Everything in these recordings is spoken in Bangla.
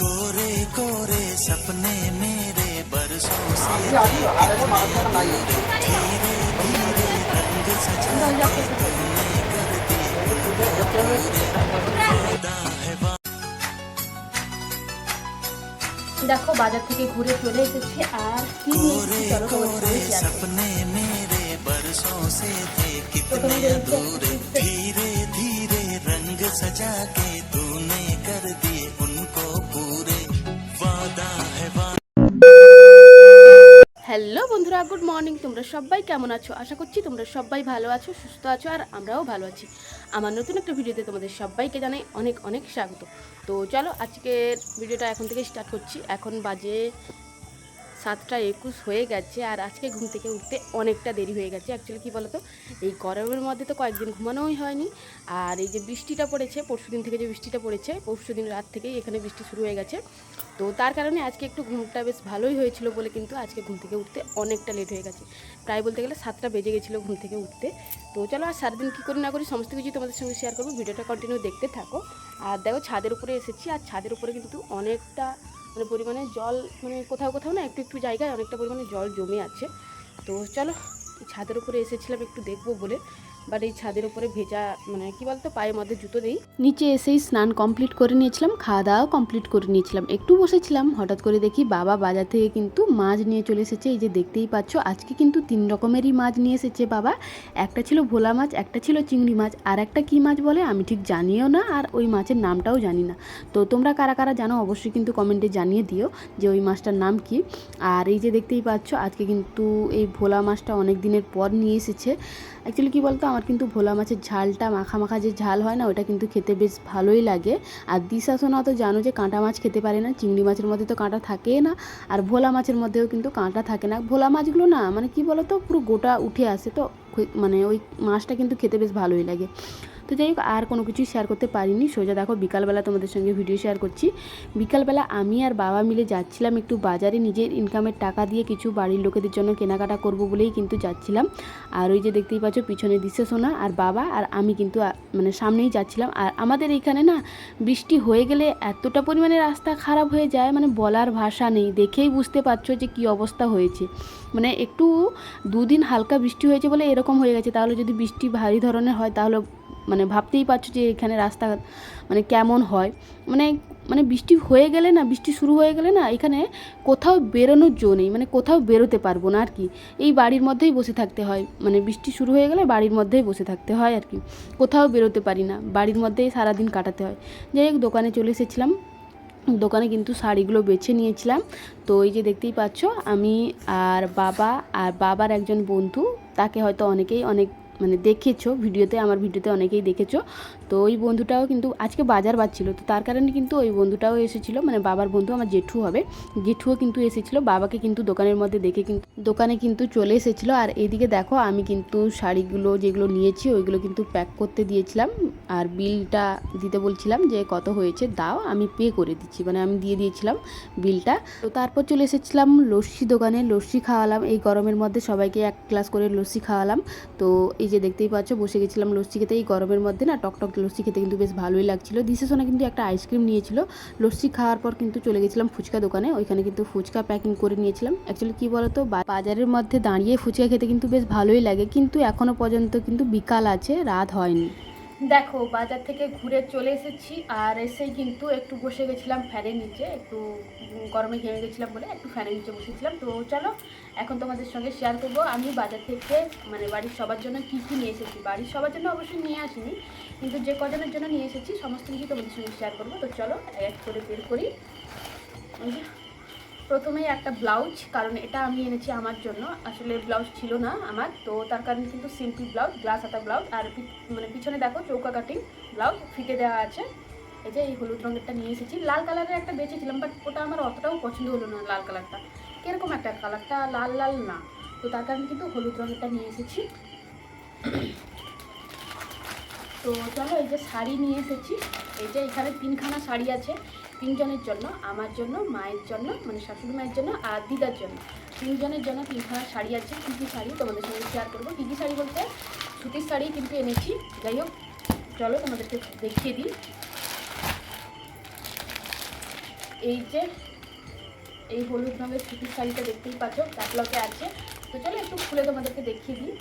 कोरे कोरे सपने मेरे बरसों से धीरे धीरे रंग सजा तुमने कर दिए वादा है वादा দেখো বাজার থেকে ঘুরে চলে এসেছি আর কি নিয়েছি চলো তোমার कोरे সঙ্গে share করি। सपने मेरे बरसों से थे तो तुम्हें कितने जरूर से- अधूरे धीरे धीरे रंग सजा के तूने कर दिए उनको হ্যালো বন্ধুরা, গুড মর্নিং। তোমরা সবাই কেমন আছো? আশা করছি তোমরা সবাই ভালো আছো, সুস্থ আছো, আর আমরাও ভালো আছি। আমার নতুন একটা ভিডিওতে তোমাদের সবাইকে জানাই অনেক অনেক স্বাগত। তো চলো আজকের ভিডিওটা এখন থেকে স্টার্ট করছি। এখন বাজে সাতটা একুশ হয়ে গেছে, আর আজকে ঘুম থেকে উঠতে অনেকটা দেরি হয়ে গেছে। অ্যাকচুয়ালি কী বলতো? এই গরমের মধ্যে তো কয়েকদিন ঘুমানোই হয়নি। আর এই যে বৃষ্টিটা পড়েছে পরশু দিন থেকে যে বৃষ্টিটা পড়েছে পরশু দিন রাত থেকেই এখানে বৃষ্টি শুরু হয়ে গেছে। তো তার কারণে আজকে একটু ঘুমটা বেশ ভালোই হয়েছিল বলে কিন্তু আজকে ঘুম থেকে উঠতে অনেকটা লেট হয়ে গেছে। প্রায় বলতে গেলে সাতটা বেজে গেছিল ঘুম থেকে উঠতে। তো চলো আর সারাদিন কী করি না করি সমস্ত কিছু তোমাদের সঙ্গে শেয়ার করব। ভিডিওটা কন্টিনিউ দেখতে থাকো। আর দেখো ছাদের উপরে এসেছি, আর ছাদের উপরে কিন্তু অনেকটা মানে পরিমাণে জল মানে কোথাও কোথাও না একটু একটু জায়গায় অনেকটা পরিমাণে জল জমে আছে। তো চলো ছাদের উপরে এসেছিলাম একটু দেখব বলে। বাট এই ছাদের উপরে ভেজা মানে কি বলতো, পায়ের মধ্যে জুতো নেই। নিচে এসেই স্নান কমপ্লিট করে নিয়েছিলাম, খাওয়া দাওয়াও কমপ্লিট করে নিয়েছিলাম। একটু বসেছিলাম, হঠাৎ করে দেখি বাবা বাজার থেকে কিন্তু মাছ নিয়ে চলে এসেছে। এই যে দেখতেই পাচ্ছ, আজকে কিন্তু তিন রকমেরই মাছ নিয়ে এসেছে বাবা। একটা ছিল ভোলা মাছ, একটা ছিল চিংড়ি মাছ। আর একটা কী মাছ বলে, আমি ঠিক জানিও না, আর ওই মাছের নামটাও জানি না। তো তোমরা কারা কারা জানো, অবশ্যই কিন্তু কমেন্টে জানিয়ে দিও যে ওই মাছটার নাম কি। আর এই যে দেখতেই পাচ্ছ, আজকে কিন্তু এই ভোলা মাছটা অনেক দিনের পর নিয়ে এসেছে। অ্যাকচুয়ালি কী বলতো আমার কিন্তু ভোলা মাছের ঝালটা, মাখা মাখা যে ঝাল হয় না, ওটা কিন্তু খেতে বেশ ভালোই লাগে। আর দিশা সোনা তো জানো যে কাঁটা মাছ খেতে পারে না, চিংড়ি মাছের মধ্যে তো কাঁটা থাকেই না, আর ভোলা মাছের মধ্যেও কিন্তু কাঁটা থাকে না। ভোলা মাছগুলো না মানে কি বলো তো পুরো গোটা উঠে আসে তো মানে ওই মাছটা কিন্তু খেতে বেশ ভালোই লাগে। তো যাই হোক, আর কোনো কিছুই শেয়ার করতে পারিনি। সোজা দেখো, বিকালবেলা তোমাদের সঙ্গে ভিডিও শেয়ার করছি। বিকালবেলা আমি আর বাবা মিলে যাচ্ছিলাম একটু বাজারে, নিজের ইনকামের টাকা দিয়ে কিছু বাড়ির লোকেদের জন্য কেনাকাটা করব বলেই কিন্তু যাচ্ছিলাম। আর ওই যে দেখতেই পাচ্ছ, পিছনে দিশে সোনা আর বাবা, আর আমি কিন্তু মানে সামনেই যাচ্ছিলাম। আর আমাদের এইখানে না, বৃষ্টি হয়ে গেলে এতটা পরিমাণে রাস্তা খারাপ হয়ে যায় মানে বলার ভাষা নেই। দেখেই বুঝতে পারছ যে কি অবস্থা হয়েছে। মানে একটু দুদিন হালকা বৃষ্টি হয়েছে বলে এরকম হয়ে গেছে। তাহলে যদি বৃষ্টি ভারী ধরনের হয়, তাহলে মানে ভাবতেই পারছ যে এখানে রাস্তা মানে কেমন হয়? মানে মানে বৃষ্টি হয়ে গেলে না, বৃষ্টি শুরু হয়ে গেলে না এখানে কোথাও বেরোনোর জো নেই মানে কোথাও বেরোতে পারব না আর কি। এই বাড়ির মধ্যেই বসে থাকতে হয় মানে বৃষ্টি শুরু হয়ে গেলে বাড়ির মধ্যেই বসে থাকতে হয় আর কি। কোথাও বেরোতে পারি না, বাড়ির মধ্যেই সারাদিন কাটাতে হয়। যাই হোক, দোকানে চলে এসেছিলাম। দোকানে কিন্তু শাড়িগুলো বেছে নিয়েছিলাম। তো এই যে দেখতেই পাচ্ছ, আমি আর বাবা, আর বাবার একজন বন্ধু, তাকে হয়তো অনেকেই অনেক মানে দেখেছ ভিডিওতে আমার ভিডিওতে অনেকেই দেখেছ। তো ওই বন্ধুটাও কিন্তু আজকে বাজার বাজছিল, তো তার কারণে কিন্তু ওই বন্ধুটাও এসেছিল মানে বাবার বন্ধু আমার জেঠু হবে, জেঠুও কিন্তু এসেছিল, বাবাকে কিন্তু দোকানের মধ্যে দেখে কিন্তু দোকানে কিন্তু চলে এসেছিল, আর এইদিকে দেখো আমি কিন্তু শাড়িগুলো যেগুলো নিয়েছি ওইগুলো কিন্তু প্যাক করতে দিয়েছিলাম, আর বিলটা দিতে বলছিলাম যে কত হয়েছে দাও, আমি পে করে দিচ্ছি মানে আমি দিয়ে দিয়েছিলাম বিলটা। তো তারপর চলে এসেছিলাম লস্যি দোকানে, লস্যি খাওয়ালাম, এই গরমের মধ্যে সবাইকে এক গ্লাস করে লস্যি খাওয়ালাম, তো এই যে দেখতেই পাচ্ছ বসে গেছিলাম লস্যি খেতে, এই গরমের মধ্যে না টকটক লস্যি খেতে কিন্তু বেশ ভালোই লাগছিল। দিশে সোনা কিন্তু একটা আইসক্রিম নিয়েছিল। লস্যি খাওয়ার পর কিন্তু চলে গেছিলাম ফুচকা দোকানে। ওইখানে কিন্তু ফুচকা প্যাকিং করে নিয়েছিলাম। অ্যাকচুয়ালি কী বলতো বাজারের মধ্যে দাঁড়িয়ে ফুচকা খেতে কিন্তু বেশ ভালোই লাগে। কিন্তু এখনও পর্যন্ত কিন্তু বিকাল আছে, রাত হয়নি। দেখো, বাজার থেকে ঘুরে চলে এসেছি আর এসেই কিন্তু একটু বসে গেছিলাম ফ্যানের নিচে, একটু গরমে ঘেমে গেছিলাম বলে একটু ফ্যানের নিচে বসেছিলাম। তো চলো, এখন তোমাদের সঙ্গে শেয়ার করব আমি বাজার থেকে মানে বাড়ির সবার জন্য কী কী নিয়ে এসেছি। বাড়ির সবার জন্য অবশ্যই নিয়ে আসিনি, কিন্তু যে কজনের জন্য নিয়ে এসেছি সমস্ত কিছু তোমাদের সঙ্গে শেয়ার করব। তো চলো, এক করে বের করি। প্রথমেই একটা ব্লাউজ, কারণ এটা আমি এনেছি আমার জন্য। আসলে ব্লাউজ ছিল না আমার, তো তার কারণে কিন্তু সিম্পল ব্লাউজ গ্লাস হাতা ব্লাউজ, আর মানে পিছনে দেখো চৌকা কাটিং ব্লাউজ ফিতে দেওয়া আছে। এই যে এই হলুদ রঙেরটা নিয়ে এসেছি। লাল কালারের একটা বেঁচেছিলাম বাট ওটা আমার অতটাও পছন্দ হলো না লাল কালারটা কীরকম একটা কালারটা লাল লাল না। তো তার কারণে কিন্তু হলুদ রঙেরটা নিয়ে এসেছি। তো চলো এই যে শাড়ি নিয়ে এসেছি। এই যে এখানে তিনখানা শাড়ি আছে, তিনজনের জন্য, আমার জন্য, মায়ের জন্য মানে শাশুড়ি মায়ের জন্য আর দিদার জন্য। তিনজনের জন্য তিনখানা শাড়ি আছে। কী কী শাড়ি তোমাদের সঙ্গে শেয়ার করব? কী কী শাড়ি বলতে? সুতির শাড়ি কিন্তু এনেছি। যাই হোক, চলো তোমাদেরকে দেখিয়ে দিই। এই যে, এই হলুদ রঙের সুতির শাড়িটা দেখতেই পাচ্ছ ক্যাটলগে আছে। তো চলো একটু খুলে তোমাদেরকে দেখিয়ে দিই।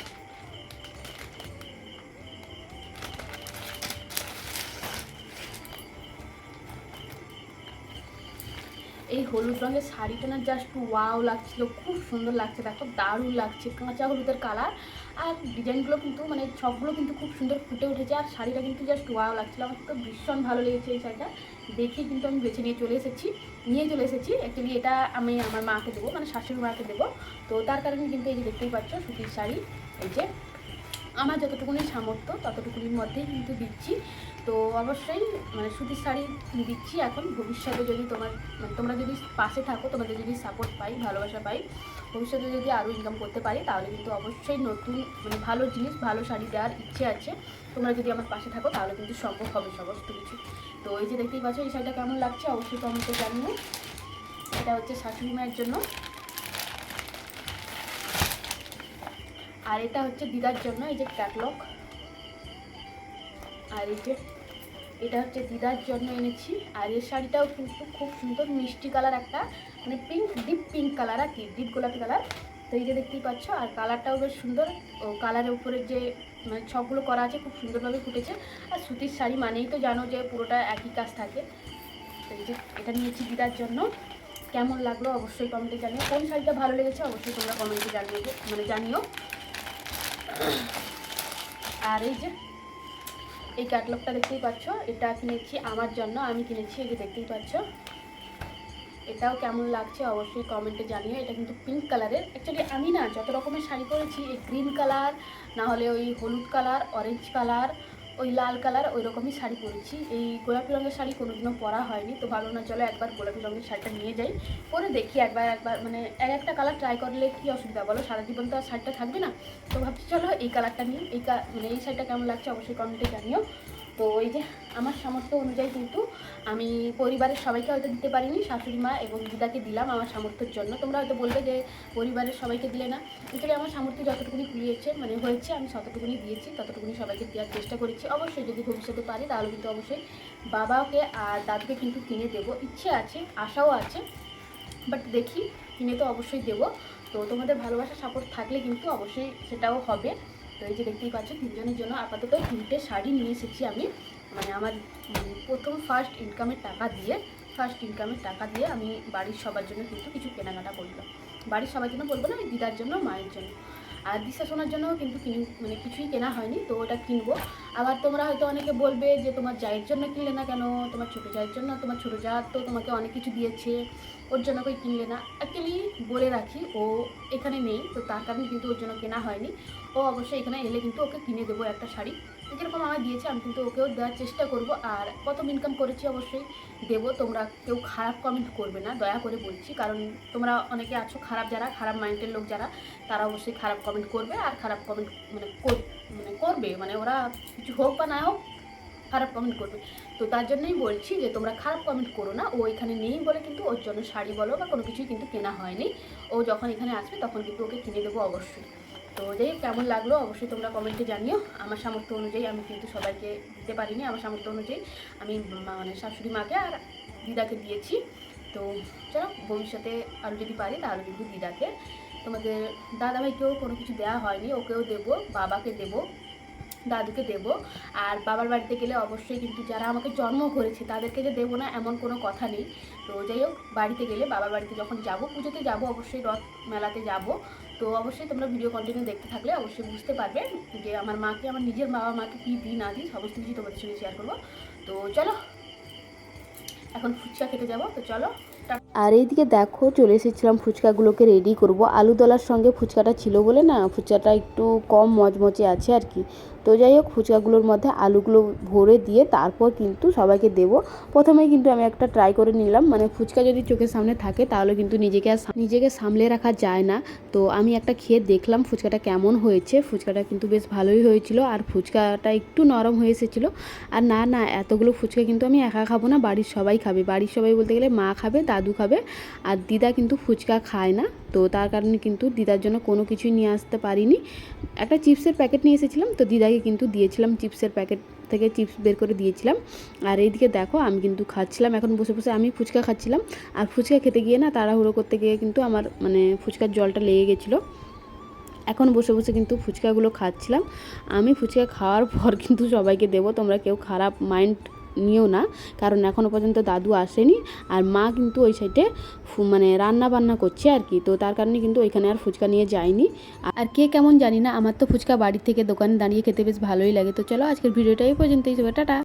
এই হলুদ রঙের শাড়িটা না জাস্ট ওয়াও লাগছিল, খুব সুন্দর লাগছে দেখো দারুণ লাগছে, কাঁচা হলুদের কালার আর ডিজাইনগুলো কিন্তু মানে সবগুলো কিন্তু খুব সুন্দর ফুটে উঠেছে, আর শাড়িটা কিন্তু জাস্ট ওয়াও লাগছিল, আমার তো ভীষণ ভালো লেগেছে এই শাড়িটা। দেখে কিন্তু আমি বেছে নিয়ে চলে এসেছি, নিয়ে চলে এসেছি। অ্যাকচুয়ালি এটা আমি আমার মাকে দেবো মানে শাশুড়ি মাকে দেবো। তো তার কারণে কিন্তু এই যে দেখতেই পাচ্ছ, সুতির শাড়ি, এই যে আমার যতটুকুনি সামর্থ্য, ততটুকুনির মধ্যেই কিন্তু দিচ্ছি। তো অবশ্যই মানে সুতির শাড়ি দিচ্ছি এখন। ভবিষ্যতে যদি তোমার মানে তোমরা যদি পাশে থাকো, তোমাদের যদি সাপোর্ট পাই, ভালোবাসা পাই, ভবিষ্যতে যদি আরও ইনকাম করতে পারি, তাহলে কিন্তু অবশ্যই নতুন মানে ভালো জিনিস, ভালো শাড়ি দেওয়ার ইচ্ছে আছে। তোমরা যদি আমার পাশে থাকো, তাহলে কিন্তু সম্ভব হবে সমস্ত কিছু। তো এই যে দেখতেই পাচ্ছ, এই শাড়িটা কেমন লাগছে অবশ্যই কমেন্টে জানিও। এটা হচ্ছে শাশুড়ি মায়ের জন্য। আর এটা হচ্ছে দিদার জন্য, এই যে ক্যাটলগ আর এই যে, এটা হচ্ছে দিদার জন্য এনেছি। আর এই শাড়িটাও কিন্তু খুব সুন্দর মিষ্টি কালার একটা মানে পিঙ্ক ডিপ পিঙ্ক কালার আর কি ডিপ গোলাপি কালার। তো এই যে দেখতেই পাচ্ছ, আর কালারটাও বেশ সুন্দর। ও কালারের উপরে যে মানে ছকগুলো করা আছে, খুব সুন্দরভাবে ফুটেছে। আর সুতির শাড়ি মানেই তো জানো যে পুরোটা একই কাজ থাকে। তো এই যে, এটা নিয়েছি দিদার জন্য। কেমন লাগল অবশ্যই কমেন্টে জানিও। কোন শাড়িটা ভালো লেগেছে অবশ্যই তোমরা কমেন্টে জানিয়ে মানে জানিও। আর এই যে এই ক্যাটলগটা দেখতেই পাচ্ছ। এটা কিনেছি আমার জন্য, আমি কিনেছি, এই যে দেখতেই পাচ্ছ। এটাও কেমন লাগছে অবশ্যই কমেন্টে জানিও। এটা কিন্তু পিঙ্ক কালারের অ্যাকচুয়ালি আমি না যত রকমের শাড়ি পরেছি, এই গ্রিন কালার না হলে ওই হলুদ কালার অরেঞ্জ কালার ওই লাল কালার ওই রকমই শাড়ি পরেছি। এই গোলাপি রঙের শাড়ি কোনোদিনও পরা হয়নি, তো ভালো না, চলো একবার গোলাপি রঙের শাড়িটা নিয়ে যাই। পরে দেখি একবার একবার মানে এক একটা কালার ট্রাই করলে কী অসুবিধা বলো? সারা জীবন তো আর শাড়িটা থাকবে না। তো ভাবছি চলো এই কালারটা নিই। এই মানে এই শাড়িটা কেমন লাগছে অবশ্যই কমেন্টে জানিও। তো এই যে আমার সামর্থ্য অনুযায়ী কিন্তু আমি পরিবারের সবাইকে হয়তো দিতে পারিনি, শাশুড়ি মা এবং দিদাকে দিলাম আমার সামর্থ্যের জন্য। তোমরা হয়তো বলবে যে পরিবারের সবাইকে দিলে না। আসলে আমার সামর্থ্য যতটুকুনি কুলিয়েছে মানে হয়েছে, আমি ততটুকুনি দিয়েছি, ততটুকুনি সবাইকে দেওয়ার চেষ্টা করেছি। অবশ্যই যদি ভবিষ্যতে পারি, তাহলে কিন্তু অবশ্যই বাবাকে আর দাদুকে কিন্তু কিনে দেবো। ইচ্ছে আছে, আশাও আছে বাট দেখি, কিনে তো অবশ্যই দেবো। তো তোমাদের ভালোবাসা সাপোর্ট থাকলে কিন্তু অবশ্যই সেটাও হবে। তো এই যে দেখতেই পাচ্ছ, তিনজনের জন্য আপাতত তিনটে শাড়ি নিয়ে এসেছি আমি। মানে আমার প্রথম ফার্স্ট ইনকামের টাকা দিয়ে ফার্স্ট ইনকামের টাকা দিয়ে আমি বাড়ির সবার জন্য কিন্তু কিছু কেনাকাটা করলাম। বাড়ির সবার জন্য বলব না, আমি দিদার জন্য, মায়ের জন্য। আর দিশা শোনার জন্য কিন্তু কিন মানে কিছুই কেনা হয়নি, তো ওটা কিনবো। আবার তোমরা হয়তো অনেকে বলবে যে, তোমার জায়ের জন্য কিনলে না কেন? তোমার ছোটো জায়ের জন্য? তোমার ছোটো যা তো তোমাকে অনেক কিছু দিয়েছে, ওর জন্য কই কিনলে না? অ্যাকচুয়ালি বলে রাখি, ও এখানে নেই, তো তার কারণে কিন্তু ওর জন্য কেনা হয়নি। ও অবশ্যই এখানে এলে কিন্তু ওকে কিনে দেবো একটা শাড়ি। যেরকম আমায় দিয়েছে, আমি কিন্তু ওকেও দেওয়ার চেষ্টা করব। আর প্রথম ইনকাম করেছি অবশ্যই দেবো, তোমরা কেউ খারাপ কমেন্ট করবে না, দয়া করে বলছি। কারণ তোমরা অনেকে আছো, খারাপ যারা, খারাপ মাইন্ডের লোক যারা, তারা অবশ্যই খারাপ করবে আর খারাপ কমেন্ট মানে মানে করবে মানে ওরা কিছু হোক বা না হোক খারাপ কমেন্ট করবে। তো তার জন্যই বলছি যে, তোমরা খারাপ কমেন্ট করো না, ও এখানে নেই বলে কিন্তু ওর জন্য শাড়ি বলো বা কোনো কিছুই কিন্তু কেনা হয়নি। ও যখন এখানে আসবে তখন কিন্তু ওকে কিনে দেবো অবশ্যই। তো যাই কেমন লাগল অবশ্যই তোমরা কমেন্টে জানিও। আমার সামর্থ্য অনুযায়ী আমি কিন্তু সবাইকে দিতে পারিনি, আমার সামর্থ্য অনুযায়ী আমি মানে শাশুড়ি মাকে আর দিদাকে দিয়েছি। তো চলো, ভবিষ্যতে আরও যদি পারি তাহলে কিন্তু দিদাকে তোমাদের দাদাভাইকেও কোনো কিছু দেওয়া হয়নি, ওকেও দেবো, বাবাকে দেবো, দাদুকে দেবো। আর বাবার বাড়িতে গেলে অবশ্যই কিন্তু যারা আমাকে জন্ম করেছে তাদেরকে যে দেবো না, এমন কোনো কথা নেই। তো যাই হোক, বাড়িতে গেলে বাবার বাড়িতে যখন যাব, পুজোতে যাব, অবশ্যই রথ মেলাতে যাব। তো অবশ্যই তোমরা ভিডিও কন্টিনিউ দেখতে থাকলে অবশ্যই বুঝতে পারবে যে আমার মাকে, আমার নিজের বাবা মাকে কী দিই, না দিই, সমস্ত কিছু তোমাদের সঙ্গে শেয়ার করব। তো চলো, এখন ফুচকা খেতে যাব। তো চলো আর এইদিকে দেখো, চলে এসেছিলাম, ফুচকাগুলোকে রেডি করব। আলু দলার সঙ্গে ফুচকাটা ছিল বলে না, ফুচকাটা একটু কম মজমচে আছে আর কি। তো যাই হোক, ফুচকাগুলোর মধ্যে আলুগুলো ভরে দিয়ে তারপর কিন্তু সবাইকে দেব। প্রথমেই কিন্তু আমি একটা ট্রাই করে নিলাম। মানে ফুচকা যদি চোখের সামনে থাকে, তাহলে কিন্তু নিজেকে নিজেকে সামলে রাখা যায় না। তো আমি একটা খেয়ে দেখলাম ফুচকাটা কেমন হয়েছে। ফুচকাটা কিন্তু বেশ ভালোই হয়েছিল আর ফুচকাটা একটু নরম হয়ে এসেছিল। আর না না, এতগুলো ফুচকা কিন্তু আমি একা খাব না, বাড়ির সবাই খাবে। বাড়ির সবাই বলতে গেলে মা খাবে, দাদু খাবে আর দিদা কিন্তু ফুচকা খায় না। তো তার কারণে কিন্তু দিদার জন্য কোনো কিছুই নিয়ে আসতে পারিনি। একটা চিপসের প্যাকেট নিয়ে এসেছিলাম, তো দিদাই সবাইকে কিন্তু দিয়েছিলাম চিপসের প্যাকেট থেকে চিপস বের করে দিয়েছিলাম। আর এইদিকে দেখো আমি কিন্তু খাচ্ছিলাম, এখন বসে বসে আমি ফুচকা খাচ্ছিলাম। আর ফুচকা খেতে গিয়ে না তাড়াহুড়ো করতে গিয়ে কিন্তু আমার মানে ফুচকার জলটা লেগে গেছিল। এখন বসে বসে কিন্তু ফুচকাগুলো খাচ্ছিলাম। আমি ফুচকা খাওয়ার পর কিন্তু সবাইকে দেবো, তোমরা কেউ খারাপ মাইন্ড নিও না। কারণ এখনও পর্যন্ত দাদু আসেনি আর মা কিন্তু ওই সাইডে মানে রান্না বান্না করছে আর কি। তো তার কারণে কিন্তু ওইখানে আর ফুচকা নিয়ে যায়নি। আর কে কেমন জানি না, আমার তো ফুচকা বাড়ি থেকে দোকানে দাঁড়িয়ে খেতে বেশ ভালোই লাগে। তো চলো আজকের ভিডিওটা এই পর্যন্তই। টাটা।